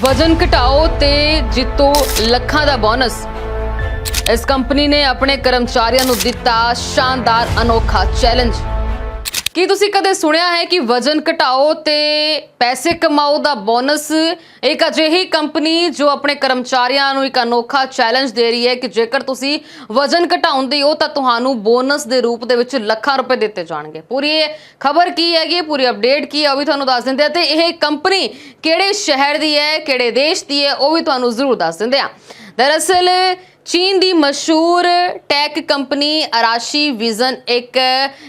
ਵਜਨ ਘਟਾਓ ਤੇ ਜਿੱਤੋ ਲੱਖਾਂ ਦਾ ਬੋਨਸ। ਇਸ ਕੰਪਨੀ ਨੇ ਆਪਣੇ ਕਰਮਚਾਰੀਆਂ ਨੂੰ ਦਿੱਤਾ ਸ਼ਾਨਦਾਰ ਅਨੋਖਾ ਚੈਲੰਜ। ਕੀ ਤੁਸੀਂ ਕਦੇ ਸੁਣਿਆ ਹੈ ਕਿ ਵਜਨ ਘਟਾਓ ਤੇ ਪੈਸੇ ਕਮਾਓ ਦਾ ਬੋਨਸ? ਇੱਕ ਅਜਿਹੀ ਕੰਪਨੀ ਜੋ ਆਪਣੇ ਕਰਮਚਾਰੀਆਂ ਨੂੰ ਇੱਕ ਅਨੋਖਾ ਚੈਲੰਜ ਦੇ ਰਹੀ ਹੈ ਕਿ ਜੇਕਰ ਤੁਸੀਂ ਵਜਨ ਘਟਾਉਂਦੇ ਹੋ ਤਾਂ ਤੁਹਾਨੂੰ ਬੋਨਸ ਦੇ ਰੂਪ ਦੇ ਵਿੱਚ ਲੱਖਾਂ ਰੁਪਏ ਦਿੱਤੇ ਜਾਣਗੇ। ਪੂਰੀ ਖਬਰ ਕੀ ਹੈਗੀ? ਪੂਰੀ ਅਪਡੇਟ ਕੀ ਹੈ ਉਹ ਵੀ ਤੁਹਾਨੂੰ ਦੱਸ ਦਿੰਦੇ ਆ ਤੇ ਇਹ ਕੰਪਨੀ ਕਿਹੜੇ ਸ਼ਹਿਰ ਦੀ ਹੈ, ਕਿਹੜੇ ਦੇਸ਼ ਦੀ ਹੈ ਉਹ ਵੀ ਤੁਹਾਨੂੰ ਜ਼ਰੂਰ ਦੱਸ ਦਿੰਦੇ ਆ ਦਰਅਸਲ ਚੀਨ ਦੀ ਮਸ਼ਹੂਰ ਟੈਕ ਕੰਪਨੀ ਅਰਾਸ਼ੀ ਵਿਜ਼ਨ ਇੱਕ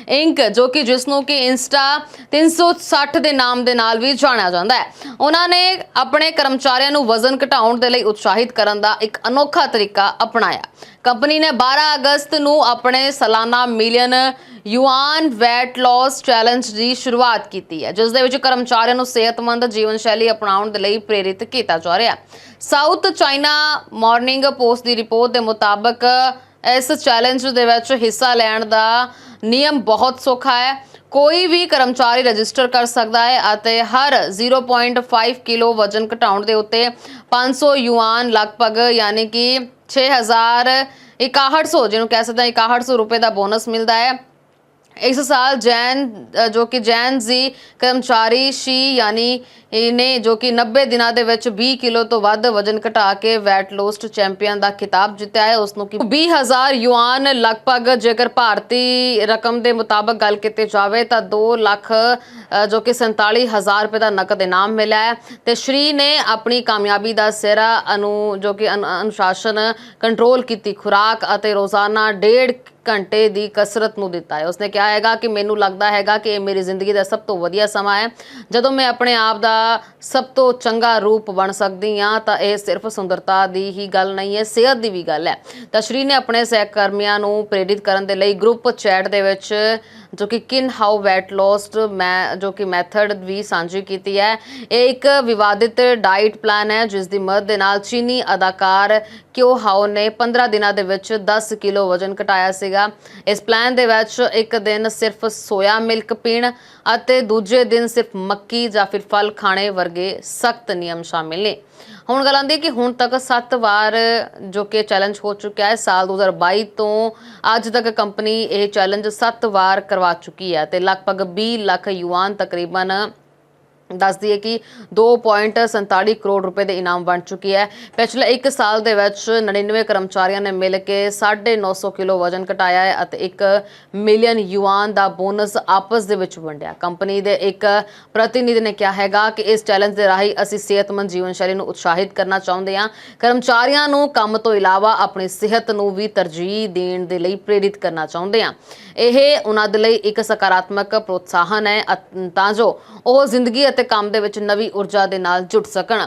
ਇੰਕ, ਜੋ ਕਿ ਜਿਸ ਨੂੰ ਕਿ ਇੰਸਟਾ 360 ਦੇ ਨਾਮ ਦੇ ਨਾਲ ਵੀ ਜਾਣਿਆ ਜਾਂਦਾ ਹੈ। ਉਹਨਾਂ ਨੇ ਆਪਣੇ ਕਰਮਚਾਰੀਆਂ ਨੂੰ ਵਜ਼ਨ ਘਟਾਉਣ ਦੇ ਲਈ ਉਤਸ਼ਾਹਿਤ ਕਰਨ ਦਾ ਇੱਕ ਅਨੋਖਾ ਤਰੀਕਾ ਅਪਣਾਇਆ। ਕੰਪਨੀ ਨੇ 12 ਅਗਸਤ ਨੂੰ ਆਪਣੇ ਸਾਲਾਨਾ million yuan weight loss challenge ਦੀ ਸ਼ੁਰੂਆਤ ਕੀਤੀ ਹੈ, ਜਿਸ ਦੇ ਵਿੱਚ ਕਰਮਚਾਰੀਆਂ ਨੂੰ ਸਿਹਤਮੰਦ ਜੀਵਨ ਸ਼ੈਲੀ ਅਪਣਾਉਣ ਦੇ ਲਈ ਪ੍ਰੇਰਿਤ ਕੀਤਾ ਜਾ ਰਿਹਾ ਹੈ। ਸਾਊਥ ਚਾਈਨਾ ਮਾਰਨਿੰਗ ਪੋਸਟ ਦੀ ਰਿਪੋਰਟ ਦੇ ਮੁਤਾਬਕ ਇਸ ਚੈਲੰਜ ਦੇ ਵਿੱਚ ਹਿੱਸਾ ਲੈਣ ਦਾ ਨਿਯਮ ਬਹੁਤ ਸੌਖਾ ਹੈ। ਕੋਈ ਵੀ ਕਰਮਚਾਰੀ ਰਜਿਸਟਰ ਕਰ ਸਕਦਾ ਹੈ ਅਤੇ ਹਰ 0.5 ਕਿਲੋ ਵਜਨ ਘਟਾਉਣ ਦੇ ਉੱਤੇ 500 ਯੂਆਨ ਲਗਭਗ ਯਾਨੀ ਕਿ 6000 6100 ਜਿਹਨੂੰ ਕਹਿ ਸਕਦੇ ਹਾਂ 6100 ਰੁਪਏ ਦਾ ਬੋਨਸ ਮਿਲਦਾ ਹੈ। ਇਸ ਸਾਲ ਜੈਨ ਜੋ ਕਿ ਜੈਨ ਜ਼ੀ ਕਰਮਚਾਰੀ ਸ਼ੀ ਯਾਨੀ ਨੇ ਜੋ ਕਿ 90 ਦਿਨਾਂ ਦੇ ਵਿੱਚ 20 ਕਿਲੋ ਤੋਂ ਵੱਧ ਵਜਨ ਘਟਾ ਕੇ ਵੈਟ ਲੋਸਟ ਚੈਂਪੀਅਨ ਦਾ ਖਿਤਾਬ ਜਿੱਤਿਆ ਹੈ ਉਸ ਨੂੰ ਕਿ 20000 ਯੂਆਨ ਲਗਭਗ ਜੇਕਰ ਭਾਰਤੀ ਰਕਮ ਦੇ ਮੁਤਾਬਕ ਗੱਲ ਕੀਤੀ ਜਾਵੇ ਤਾਂ 2 ਲੱਖ ਜੋ ਕਿ 47000 ਰੁਪਏ ਦਾ ਨਕਦ ਇਨਾਮ ਮਿਲਿਆ ਹੈ ਤੇ ਸ਼੍ਰੀ ਨੇ ਆਪਣੀ ਕਾਮਯਾਬੀ ਦਾ ਸਿਹਰਾ ਅਨੂ ਜੋ ਕਿ ਅਨ- ਅਨੁਸ਼ਾਸਨ ਕੰਟਰੋਲ ਕੀਤੀ ਖੁਰਾਕ ਅਤੇ ਰੋਜ਼ਾਨਾ ਡੇਢ ਘੰਟੇ ਦੀ ਕਸਰਤ ਨੂੰ ਦਿੱਤਾ ਹੈ। ਉਸਨੇ ਕਿਹਾ ਹੈਗਾ ਕਿ ਮੈਨੂੰ ਲੱਗਦਾ ਹੈਗਾ ਕਿ ਇਹ ਮੇਰੀ ਜ਼ਿੰਦਗੀ ਦਾ ਸਭ ਤੋਂ ਵਧੀਆ ਸਮਾਂ ਹੈ। ਜਦੋਂ ਮੈਂ ਆਪਣੇ ਆਪ ਦਾ ਸਭ ਤੋਂ ਚੰਗਾ ਰੂਪ ਬਣ ਸਕਦੀ ਹਾਂ, ਤਾਂ ਇਹ ਸਿਰਫ ਸੁੰਦਰਤਾ ਦੀ ਹੀ ਗੱਲ ਨਹੀਂ ਹੈ, ਸਿਹਤ ਦੀ ਵੀ ਗੱਲ ਹੈ। ਤਸ਼ਰੀ ਨੇ ਆਪਣੇ ਸਹਿਕਰਮੀਆਂ ਨੂੰ ਪ੍ਰੇਰਿਤ ਕਰਨ ਦੇ ਲਈ ਗਰੁੱਪ ਚੈਟ ਦੇ ਵਿੱਚ ਜੋ ਕਿ ਕਿਨ ਹਾਊ ਵੈਟ ਲੋਸਟ ਮੈਂ, ਜੋ ਕਿ ਮੈਥਡ ਵੀ ਸਾਂਝੀ ਕੀਤੀ ਹੈ। ਇਹ ਇੱਕ ਵਿਵਾਦਿਤ ਡਾਈਟ ਪਲਾਨ ਹੈ, ਜਿਸ ਦੀ ਮਦਦ ਦੇ ਨਾਲ ਚੀਨੀ ਅਦਾਕਾਰ ਕਿਉ ਹਾਓ ਨੇ 15 ਦਿਨਾਂ ਦੇ ਵਿੱਚ 10 ਕਿਲੋ ਵਜਨ ਘਟਾਇਆ ਸੀਗਾ। ਇਸ ਪਲਾਨ ਦੇ ਵਿੱਚ ਇੱਕ ਦਿਨ ਸਿਰਫ ਸੋਇਆ ਮਿਲਕ ਪੀਣ ਅਤੇ ਦੂਜੇ ਦਿਨ ਸਿਰਫ ਮੱਕੀ ਜਾਂ ਫਿਰ ਫਲ ਖਾਣੇ ਵਰਗੇ ਸਖਤ ਨਿਯਮ ਸ਼ਾਮਿਲ ਨੇ। ਹੁਣ ਗੱਲ ਆਉਂਦੀ ਹੈ ਕਿ ਹੁਣ ਤੱਕ 7 ਵਾਰ ਜੋ ਕਿ ਚੈਲੰਜ ਹੋ ਚੁੱਕਿਆ ਹੈ, ਸਾਲ 2022 ਤੋਂ ਅੱਜ ਤੱਕ ਕੰਪਨੀ ਇਹ ਚੈਲੰਜ 7 ਵਾਰ ਕਰਵਾ ਚੁੱਕੀ ਹੈ ਤੇ ਲਗਭਗ 20 ਲੱਖ ਯੂਆਨ ਤਕਰੀਬਨ ਦੱਸਦੀ ਹੈ ਕਿ 2.47 ਕਰੋੜ ਰੁਪਏ ਦੇ ਇਨਾਮ ਬਣ ਚੁੱਕੀ ਹੈ। ਪਿਛਲੇ 1 ਸਾਲ ਦੇ ਵਿੱਚ 99 ਕਰਮਚਾਰੀਆਂ ਨੇ ਮਿਲ ਕੇ 950 ਕਿਲੋ ਵਜਨ ਘਟਾਇਆ ਹੈ ਅਤੇ 1 ਮਿਲੀਅਨ ਯੂਆਨ ਦਾ ਬੋਨਸ ਆਪਸ ਦੇ ਵਿੱਚ ਵੰਡਿਆ। ਕੰਪਨੀ ਦੇ ਇੱਕ ਪ੍ਰਤੀਨਿਧ ਨੇ ਕਿਹਾ ਹੈਗਾ ਕਿ ਇਸ ਚੈਲੰਜ ਦੇ ਰਾਹੀਂ ਅਸੀਂ ਸਿਹਤਮੰਦ ਜੀਵਨ ਸ਼ੈਲੀ ਨੂੰ ਉਤਸ਼ਾਹਿਤ ਕਰਨਾ ਚਾਹੁੰਦੇ ਹਾਂ। ਕਰਮਚਾਰੀਆਂ ਨੂੰ ਕੰਮ ਤੋਂ ਇਲਾਵਾ ਆਪਣੀ ਸਿਹਤ ਨੂੰ ਵੀ ਤਰਜੀਹ ਦੇਣ ਦੇ ਲਈ ਪ੍ਰੇਰਿਤ ਕਰਨਾ ਚਾਹੁੰਦੇ ਹਾਂ। ਇਹ ਉਹਨਾਂ ਦੇ ਲਈ ਇੱਕ ਸਕਾਰਾਤਮਕ ਪ੍ਰੋਤਸਾਹਨ ਹੈ। ਤਾਂ ਜੋ ਉਹ ਜ਼ਿੰਦਗੀ ਅਤੇ ਕੰਮ ਦੇ ਵਿੱਚ ਨਵੀਂ ਊਰਜਾ ਦੇ ਨਾਲ ਜੁੜ ਸਕਣ।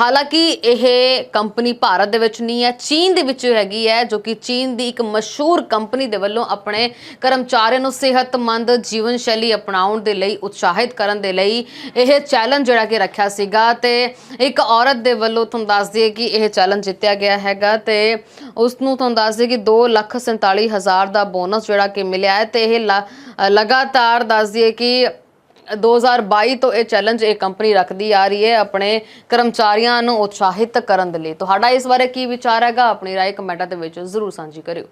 ਹਾਲਾਂਕਿ ਇਹ ਕੰਪਨੀ ਭਾਰਤ ਦੇ ਵਿੱਚ ਨਹੀਂ ਹੈ, ਚੀਨ ਦੇ ਵਿੱਚ ਹੈਗੀ ਹੈ, ਜੋ ਕਿ ਚੀਨ ਦੀ ਇੱਕ ਮਸ਼ਹੂਰ ਕੰਪਨੀ ਦੇ ਵੱਲੋਂ ਆਪਣੇ ਕਰਮਚਾਰੀਆਂ ਨੂੰ ਸਿਹਤਮੰਦ ਜੀਵਨ ਸ਼ੈਲੀ ਅਪਣਾਉਣ ਦੇ ਲਈ, ਉਤਸ਼ਾਹਿਤ ਕਰਨ ਦੇ ਲਈ ਇਹ ਚੈਲੰਜ ਜਿਹੜਾ ਕਿ ਰੱਖਿਆ ਸੀਗਾ ਤੇ ਇੱਕ ਔਰਤ ਦੇ ਵੱਲੋਂ ਤੁਹਾਨੂੰ ਦੱਸ ਦਈਏ ਕਿ ਇਹ ਚੈਲੰਜ ਜਿੱਤਿਆ ਗਿਆ ਹੈਗਾ ਤੇ ਉਸ ਨੂੰ ਤੁਹਾਨੂੰ ਦੱਸ ਦਈਏ ਕਿ 2 ਲੱਖ 47 ਹਜ਼ਾਰ ਦਾ ਬੋਨਸ ਜਿਹੜਾ ਕਿ ਮਿਲਿਆ ਹੈ ਤੇ ਇਹ ਲਗਾਤਾਰ ਦੱਸ ਦਈਏ ਕਿ 2022 ਤੋਂ ਇਹ ਚੈਲੰਜ ਇਹ ਕੰਪਨੀ ਰੱਖਦੀ ਆ ਰਹੀ ਹੈ ਆਪਣੇ ਕਰਮਚਾਰੀਆਂ ਨੂੰ ਉਤਸ਼ਾਹਿਤ ਕਰਨ ਦੇ ਲਈ। ਤੁਹਾਡਾ ਇਸ ਬਾਰੇ ਕੀ ਵਿਚਾਰ ਹੈਗਾ? ਆਪਣੀ ਰਾਏ ਕਮੈਂਟਾਂ ਦੇ ਵਿੱਚ ਜ਼ਰੂਰ ਸਾਂਝੀ ਕਰਿਓ।